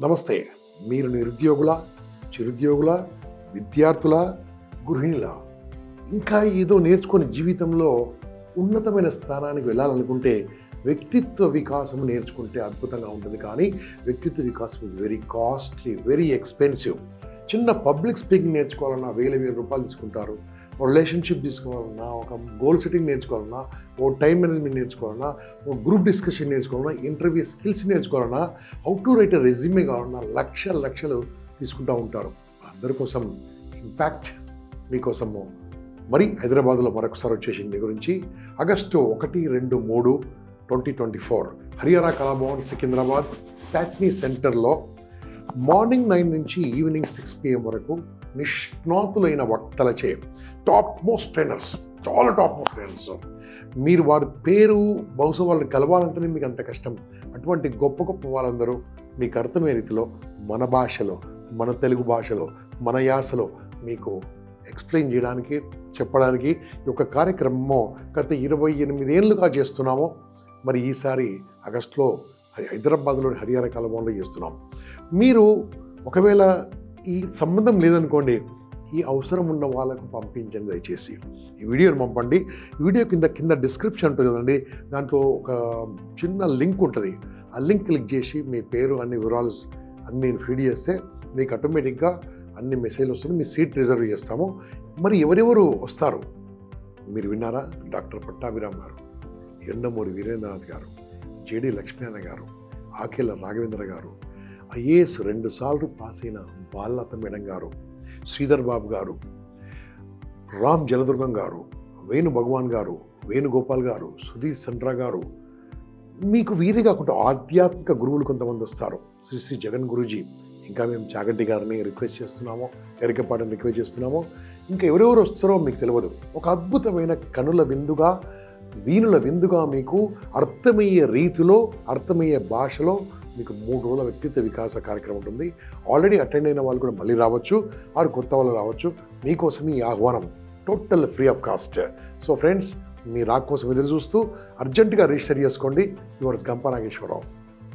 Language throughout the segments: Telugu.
నమస్తే. మీరు నిరుద్యోగుల చిరుద్యోగుల విద్యార్థుల గృహిణుల? ఇంకా ఏదో నేర్చుకొని జీవితంలో ఉన్నతమైన స్థానానికి వెళ్ళాలనుకుంటే వ్యక్తిత్వ వికాసం నేర్చుకుంటే అద్భుతంగా ఉంటుంది. కానీ వ్యక్తిత్వ వికాసం is very costly very expensive చిన్న పబ్లిక్ స్పీకింగ్ నేర్చుకోవాలన్నా వేల వేల రూపాయలు తీసుకుంటారు. రిలేషన్షిప్ తీసుకోవాలన్నా ఒక గోల్ సెట్టింగ్ నేర్చుకోవాలన్నా ఓ టైం మేనేజ్మెంట్ నేర్చుకోవాలన్నా ఓ గ్రూప్ డిస్కషన్ నేర్చుకోవాలన్నా ఇంటర్వ్యూ స్కిల్స్ నేర్చుకోవాలన్నా హౌ టు రైట్ రెజ్యూమే కావాలన్నా లక్ష లక్షలు తీసుకుంటూ ఉంటారు. అందరి కోసం ఇంపాక్ట్ మీకోసము మరి హైదరాబాద్లో మరొకసారి వచ్చేసింది మీ గురించి. ఆగస్టు ఒకటి రెండు మూడు twenty twenty four Haryana Kalabhavan Secunderabad Patny సెంటర్లో మార్నింగ్ నైన్ నుంచి ఈవినింగ్ సిక్స్ పిఎం వరకు నిష్ణాతులైన వక్తలచే టాప్ మోస్ట్ ట్రైనర్స్ చాలా టాప్ మోస్ట్ ట్రైనర్స్ మీరు వారి పేరు బహుశా వాళ్ళని కలవాలంటేనే మీకు అంత కష్టం. అటువంటి గొప్ప గొప్ప వాళ్ళందరూ మీకు అర్థమయ్యే రీతిలో మన భాషలో మన తెలుగు భాషలో మన యాసలో మీకు ఎక్స్ప్లెయిన్ చేయడానికి చెప్పడానికి ఈ యొక్క కార్యక్రమము గత ఇరవై ఎనిమిది ఏళ్ళుగా చేస్తున్నాము. మరి ఈసారి ఆగస్టులో హైదరాబాద్లోని హరియానా కలవంలో చేస్తున్నాం. మీరు ఒకవేళ ఈ సంబంధం లేదనుకోండి ఈ అవసరం ఉన్న వాళ్ళకు పంపించండి దయచేసి. ఈ వీడియోని పంపండి. వీడియో కింద కింద డిస్క్రిప్షన్ ఉంటుంది కదండి. దాంట్లో ఒక చిన్న లింక్ ఉంటుంది. ఆ లింక్ క్లిక్ చేసి మీ పేరు అన్ని వివరాలు అన్ని ఫీడ్ చేస్తే మీకు ఆటోమేటిక్గా అన్ని మెసేజ్లు వస్తున్నాయి మీ సీట్ రిజర్వ్ చేస్తాము. మరి ఎవరెవరు వస్తారు? మీరు విన్నారా? డాక్టర్ పట్టాభిరామ్ గారు ఎండమూరి వీరేంద్రనాథ్ గారు జేడి లక్ష్మీనారాయణ గారు ఆకేల రాఘవేంద్ర గారు ఐఏఎస్ రెండుసార్లు పాస్ అయిన బాలత మేడం గారు శ్రీధర్ బాబు గారు రామ్ జలదుర్గం గారు వేణు భగవాన్ గారు వేణుగోపాల్ గారు సుధీర్ సండ్రా గారు మీకు వీధి కాకుండా ఆధ్యాత్మిక గురువులు కొంతమంది వస్తారు. శ్రీ శ్రీ జగన్ గురూజీ. ఇంకా మేము చాగంటి గారిని రిక్వెస్ట్ చేస్తున్నాము ఎరికపాటిని రిక్వెస్ట్ చేస్తున్నాము. ఇంకా ఎవరెవరు వస్తారో మీకు తెలియదు. ఒక అద్భుతమైన కనుల విందుగా వీణుల విందుగా మీకు అర్థమయ్యే రీతిలో అర్థమయ్యే భాషలో మీకు మూడు రోజుల వ్యక్తిత్వ వికాస కార్యక్రమం ఉంటుంది. ఆల్రెడీ అటెండ్ అయిన వాళ్ళు కూడా మళ్ళీ రావచ్చు. ఆరు కొత్త వాళ్ళు రావచ్చు. మీకోసం ఈ ఆహ్వానం. Total free of cost so friends మీ రాక్ కోసం ఎదురు చూస్తూ అర్జెంటుగా రిజిస్టర్ చేసుకోండి. Yours Gampa Nageswararao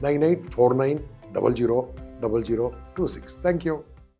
nine eight four nine double zero double zero two six thank you